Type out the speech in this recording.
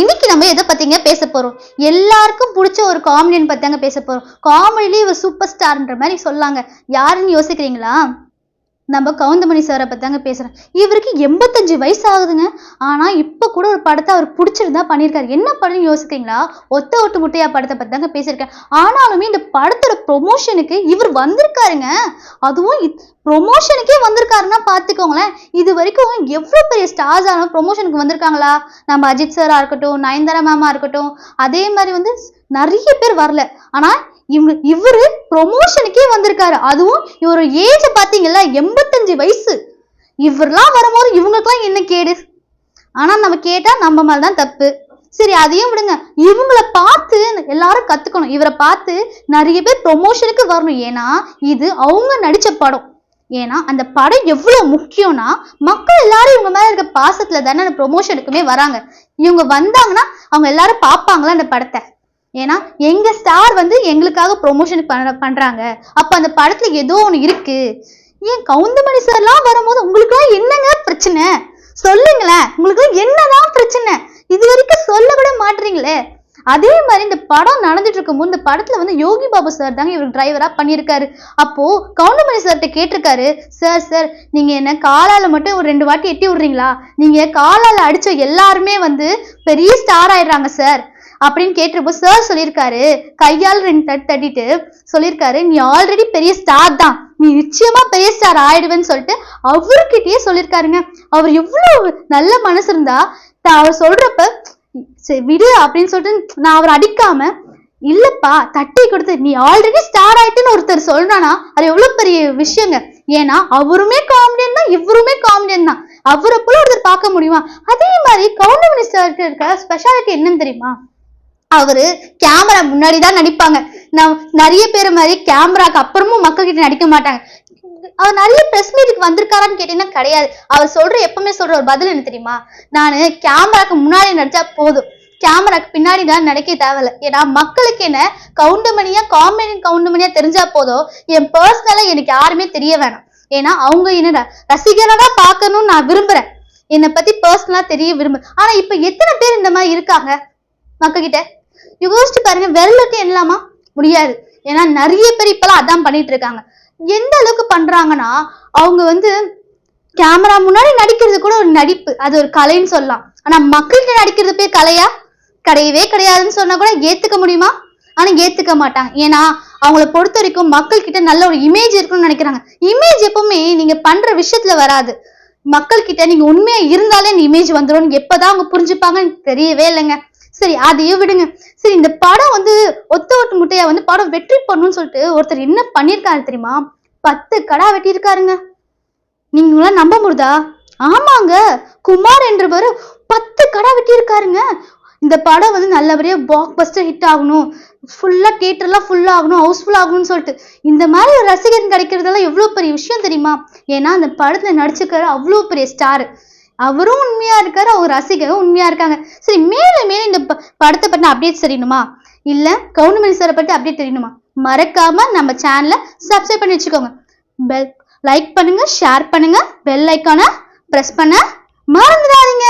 இன்னைக்கு நம்ம எதை பார்த்தீங்க பேச போகிறோம் எல்லாருக்கும் பிடிச்ச ஒரு காமெடியன் பற்றி தாங்க பேச போகிறோம் காமெடியிலே இவர் சூப்பர் ஸ்டார்ன்ற மாதிரி சொல்லாங்க. யாருன்னு யோசிக்கிறீங்களா? நம்ம கவுந்தமணி சாரை பற்றி தாங்க பேசுகிறேன் இவருக்கு எண்பத்தஞ்சு வயசு ஆகுதுங்க ஆனால் இப்போ கூட ஒரு படத்தை அவர் பிடிச்சிருந்தா பண்ணியிருக்காரு. என்ன படம்னு யோசிக்கிறீங்களா? ஒத்த ஒட்டு முட்டையா படத்தை தாங்க பேசியிருக்கேன். ஆனாலுமே இந்த படத்தோட ப்ரொமோஷனுக்கு இவர் வந்திருக்காருங்க. அதுவும் ப்ரொமோஷனுக்கே வந்திருக்காருன்னா பார்த்துக்கோங்களேன் இது வரைக்கும் எவ்வளோ பெரிய ஸ்டார்ஸ் ஆனாலும் ப்ரொமோஷனுக்கு வந்திருக்காங்களா? நம்ம அஜித் சாராக இருக்கட்டும் நயன்தாரா மேமாக இருக்கட்டும். அதே மாதிரி வந்து நிறைய பேர் வரல. ஆனால் இவங்க இவரு ப்ரொமோஷனுக்கே வந்திருக்காரு. அதுவும் இவர் ஏஜ் பார்த்தீங்களா எண்பத்தஞ்சு வயசு. இவரெல்லாம் வரும்போது இவங்களுக்குலாம் என்ன கேடு? ஆனா நம்ம கேட்டால் நம்ம மேலே தான் தப்பு. சரி அதையும் விடுங்க. இவங்கள பார்த்து எல்லாரும் கத்துக்கணும். இவரை பார்த்து நிறைய பேர் ப்ரொமோஷனுக்கு வரணும். ஏன்னா இது அவங்க நடித்த படம். ஏன்னா அந்த படம் எவ்வளோ முக்கியம்னா மக்கள் எல்லாரும் இவங்க மேலே இருக்க பாசத்தில் தானே அந்த ப்ரொமோஷனுக்குமே வராங்க. இவங்க வந்தாங்கன்னா அவங்க எல்லாரும் பார்ப்பாங்களா அந்த படத்தை? ஏன்னா எங்க ஸ்டார் வந்து எங்களுக்காக ப்ரொமோஷன் பண்ண பண்றாங்க. அப்ப அந்த படத்துல ஏதோ ஒன்று இருக்கு. ஏன் கவுந்தமணி சார்லாம் வரும்போது உங்களுக்குலாம் என்னங்க பிரச்சனை? சொல்லுங்களேன். உங்களுக்கு என்னதான் பிரச்சனை? இது வரைக்கும் சொல்ல கூட மாட்டீங்களே. அதே மாதிரி இந்த படம் நடந்துட்டு இருக்கும்போது இந்த படத்துல வந்து யோகி பாபு சார் தாங்க இவர் டிரைவரா பண்ணியிருக்காரு. அப்போ கவுண்டமணி சார்கிட்ட கேட்டிருக்காரு சார் சார் நீங்க என்ன காலால மட்டும் ஒரு ரெண்டு வாட்டி எட்டி விடுறீங்களா? நீங்க காலால அடிச்ச எல்லாருமே வந்து பெரிய ஸ்டார் ஆயிடுறாங்க சார் அப்படின்னு கேட்டிருப்போம் சார் சொல்லியிருக்காரு. கையால் ரெண்டு தட் தட்டிட்டு சொல்லியிருக்காரு. நீ ஆல்ரெடி பெரிய ஸ்டார் தான். நீ நிச்சயமா பெரிய ஸ்டார் ஆயிடுவேன்னு சொல்லிட்டு அவர்கிட்டயே சொல்லியிருக்காருங்க. அவர் எவ்வளவு நல்ல மனசு இருந்தா த- அவர் சொல்றப்ப சரி விடு அப்படின்னு சொல்லிட்டு நான் அவர் அடிக்காம இல்லப்பா தட்டி கொடுத்து நீ ஆல்ரெடி ஸ்டார் ஆயிட்டுன்னு ஒருத்தர் சொல்றானா அது எவ்வளவு பெரிய விஷயங்க. ஏன்னா அவருமே காமெடியன் தான் இவருமே காமெடியன் தான். அவரை போல ஒருத்தர் பார்க்க முடியுமா? அதே மாதிரி கவுண்டமணி மினிஸ்டர் இருக்க ஸ்பெஷாலிட்டி என்னன்னு தெரியுமா? அவரு கேமரா முன்னாடி தான் நடிப்பாங்க. நான் நிறைய பேர் மாதிரி கேமராக்கு அப்புறமும் மக்கள் கிட்ட நடிக்க மாட்டாங்க. அவர் நிறைய பிரஸ் மீட்டுக்கு வந்திருக்காரான்னு கேட்டீங்கன்னா கிடையாது. அவர் சொல்ற எப்பவுமே சொல்ற ஒரு பதில் என்ன தெரியுமா? நான் கேமராக்கு முன்னாடி நடிச்சா போதும். கேமராக்கு பின்னாடி நான் நடிக்க தேவையில்ல. ஏன்னா மக்களுக்கு என்ன? கவுண்டமணியா காமெடி கவுண்டமணியா தெரிஞ்சா போதும். என் பர்சனலா எனக்கு யாருமே தெரிய வேணாம். ஏன்னா அவங்க என்ன ரசிகரா பார்க்கணும்னு நான் விரும்புறேன். என்னை பத்தி பர்சனலா தெரிய விரும்புறேன் ஆனா இப்ப எத்தனை பேர் இந்த மாதிரி இருக்காங்க? மக்கள்கிட்ட? யோசிச்சு பாருங்க விரலுக்கு என்னலாமா முடியாது. ஏன்னா நிறைய பேர் இப்பெல்லாம் அதான் பண்ணிட்டு இருக்காங்க. எந்த அளவுக்கு பண்றாங்கன்னா அவங்க வந்து கேமரா முன்னாடி நடிக்கிறது கூட ஒரு நடிப்பு. அது ஒரு கலைன்னு சொல்லலாம். ஆனா மக்கள்கிட்ட நடிக்கிறது பேர் கலையா? கிடையவே கிடையாதுன்னு சொன்னா கூட ஏத்துக்க முடியுமா? ஆனா ஏத்துக்க மாட்டாங்க. ஏன்னா அவங்கள பொறுத்த வரைக்கும் மக்கள் கிட்ட நல்ல ஒரு இமேஜ் இருக்கணும்னு நினைக்கிறாங்க. இமேஜ் எப்பவுமே நீங்க பண்ற விஷயத்துல வராது. மக்கள் கிட்ட நீங்க உண்மையா இருந்தாலே இந்த இமேஜ் வந்துடும் எப்பதான் அவங்க புரிஞ்சுப்பாங்கன்னு தெரியவே இல்லைங்க. சரி அதையும் விடுங்க. சரி இந்த படம் வந்து ஒத்த ஒட்டு முட்டையா வந்து படம் வெற்றி பண்ணணும்னு சொல்லிட்டு ஒருத்தர் என்ன பண்ணியிருக்காரு தெரியுமா? பத்து கடா வெட்டியிருக்காருங்க. நீங்களாம் நம்ப முடியுதா? ஆமாங்க குமார் என்றவர் பத்து கடா வெட்டியிருக்காருங்க. இந்த படம் வந்து நல்லபடியா பாக் பஸ்டர் ஹிட் ஆகணும் ஃபுல்லா தியேட்டர்லாம் ஃபுல் ஆகணும் ஹவுஸ்ஃபுல் ஆகணும்னு சொல்லிட்டு. இந்த மாதிரி ஒரு ரசிகன் கிடைக்கிறதெல்லாம் எவ்வளவு பெரிய விஷயம் தெரியுமா? ஏன்னா அந்த படத்துல நடிச்சுக்கிற அவ்வளோ பெரிய ஸ்டார் அவரும் உண்மையா இருக்காரு அவர் ரசிகரும் உண்மையா இருக்காங்க. சரி மேல மேல படத்தை பற்றின அப்டேட் தெரியணுமா? இல்ல கவுண்டமணி சாரை பற்றி அப்டேட் தெரியணுமா? மறக்காம நம்ம சேனலை சப்ஸ்கிரைப் பண்ணி வச்சுக்கோங்க. பெல் லைக் பண்ணுங்க ஷேர் பண்ணுங்க பெல் ஐக்கானை ப்ரெஸ் பண்ண மறந்துடாதீங்க.